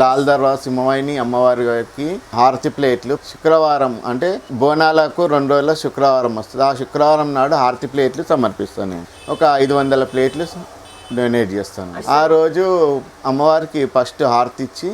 లాల్ దర్వా సింహవాహిని అమ్మవారి గారికి హారతి ప్లేట్లు. శుక్రవారం అంటే బోనాలకు రెండు రోజుల శుక్రవారం వస్తుంది. ఆ శుక్రవారం నాడు హారతి ప్లేట్లు సమర్పిస్తాను నేను. ఒక ఐదు వందల ప్లేట్లు డొనేట్ చేస్తాను. ఆ రోజు అమ్మవారికి ఫస్ట్ హారతి ఇచ్చి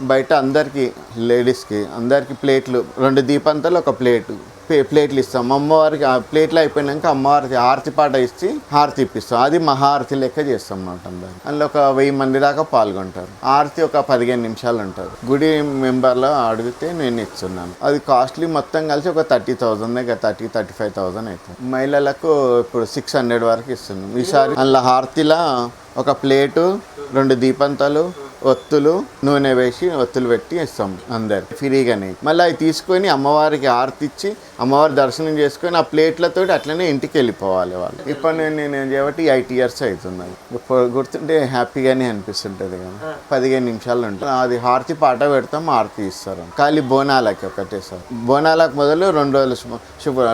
బయట అందరికీ లేడీస్కి అందరికీ ప్లేట్లు రెండు దీపంతలు ఒక ప్లేటు ప్లే- ప్లేట్లు ఇస్తాం. అమ్మవారికి ఆ ప్లేట్లు అయిపోయినాక అమ్మవారికి హారతి పాట ఇచ్చి హారతి ఇప్పిస్తాం. అది మహారతి లెక్క చేస్తాం అన్నమాట అందరు. అందులో ఒక వెయ్యి మంది దాకా పాల్గొంటారు. హారతి ఒక పదిహేను నిమిషాలు ఉంటుంది. గుడి మెంబర్లో అడిగితే నేను ఇస్తున్నాను అది కాస్ట్లీ మొత్తం కలిసి ఒక థర్టీ థౌసండ్ దగ్గర థర్టీ థర్టీ ఫైవ్ థౌసండ్ అవుతుంది మహిళలకు ఇప్పుడు సిక్స్ హండ్రెడ్ వరకు ఇస్తున్నాం. ఈసారి అందులో హారతిలా ఒక ప్లేటు రెండు దీపంతాలు ఒత్తులు నూనె వేసి ఒత్తులు పెట్టి ఇస్తాం అందరు. ఫ్రీగానే. మళ్ళీ అవి తీసుకొని అమ్మవారికి హారతి ఇచ్చి అమ్మవారి దర్శనం చేసుకొని ఆ ప్లేట్లతో అట్లనే ఇంటికి వెళ్ళిపోవాలి వాళ్ళు. ఇప్పుడు నేను నేను చేయబట్టి ఎయిట్ ఇయర్స్ అవుతుంది ఇప్పుడు గుర్తుంటే హ్యాపీగానే అనిపిస్తుంటుంది కదా. పదిహేను నిమిషాలు ఉంటుంది. అది హారతి పాట పెడతాం హారతి ఇస్తారు. ఖాళీ బోనాలకి ఒకటే సార్ బోనాలకు మొదలు రెండు రోజులు శుక్ర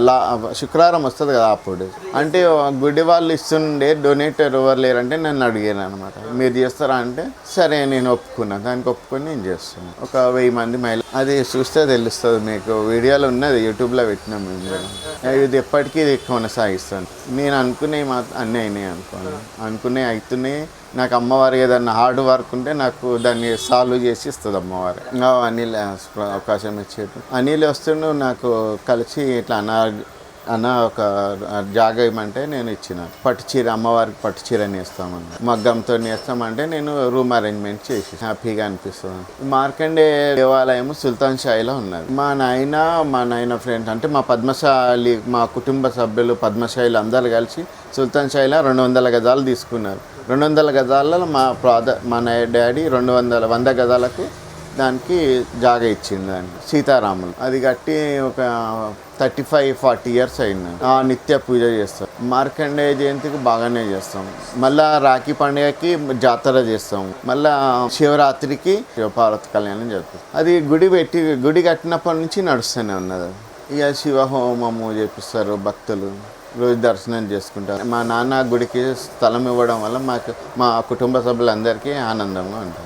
శుక్రవారం వస్తుంది కదా అప్పుడు. అంటే గుడి వాళ్ళు ఇస్తుండే డొనేటర్ ఎవరు లేరంటే నన్ను అడిగాను అనమాట మీరు చేస్తారా అంటే సరే నేను ఒప్పుకున్నా. దానికి ఒప్పుకొని నేను చేస్తున్నాను ఒక వెయ్యి మంది మహిళ అది చూస్తే తెలుస్తుంది మీకు. వీడియోలు ఉన్నది. యూట్యూబ్లో పెట్టినాం మేము ఇది ఎప్పటికీ ఇది కొనసాగిస్తాను. నేను అనుకునే మా అన్నీ అయినాయి అనుకోను అనుకునే అవుతున్నాయి నాకు అమ్మవారి ఏదన్నా హార్డ్ వర్క్ ఉంటే నాకు దాన్ని సాల్వ్ చేసి ఇస్తుంది అమ్మవారి. అనిల్ అవకాశం ఇచ్చేది అనిల్ వస్తుండు నాకు కలిసి ఇట్లా అన్న అన్న ఒక జాగ ఇవ్వమంటే నేను ఇచ్చిన. పట్టు చీర అమ్మవారికి పట్టు చీర మగ్గంతో నేస్తామంటే నేను రూమ్ అరేంజ్మెంట్ చేసి హ్యాపీగా అనిపిస్తుంది. మార్కండే దేవాలయం సుల్తాన్ షాయిలో ఉన్నది. మా నాయన మా నాయన ఫ్రెండ్ అంటే మా పద్మశాలి మా కుటుంబ సభ్యులు పద్మశాయిలు అందరు కలిసి సుల్తాన్ షాయిలో రెండు వందల గజాలు తీసుకున్నారు. రెండు వందల గజాలలో మా ప్రాద మా డాడీ రెండు వందల వంద గజాలకు దానికి జాగ ఇచ్చింది దానికి సీతారాములు. అది కట్టి ఒక థర్టీ ఫైవ్ ఫార్టీ ఇయర్స్ అయింది. ఆ నిత్య పూజ చేస్తాం. మార్కండేయ జయంతికి బాగానే చేస్తాం. మళ్ళా రాఖీ పండుగకి జాతర చేస్తాం. మళ్ళా శివరాత్రికి శివపార్వతి కళ్యాణం జరుగుతుంది అది గుడి పెట్టి గుడి కట్టినప్పటి నుంచి నడుస్తూనే ఉన్నది. అది. ఇక శివ హోమము చేపిస్తారు భక్తులు. రోజు దర్శనం చేసుకుంటారు. మా నాన్న గుడికి స్థలం ఇవ్వడం వల్ల మాకు మా కుటుంబ సభ్యులందరికీ ఆనందంగా ఉంటుంది.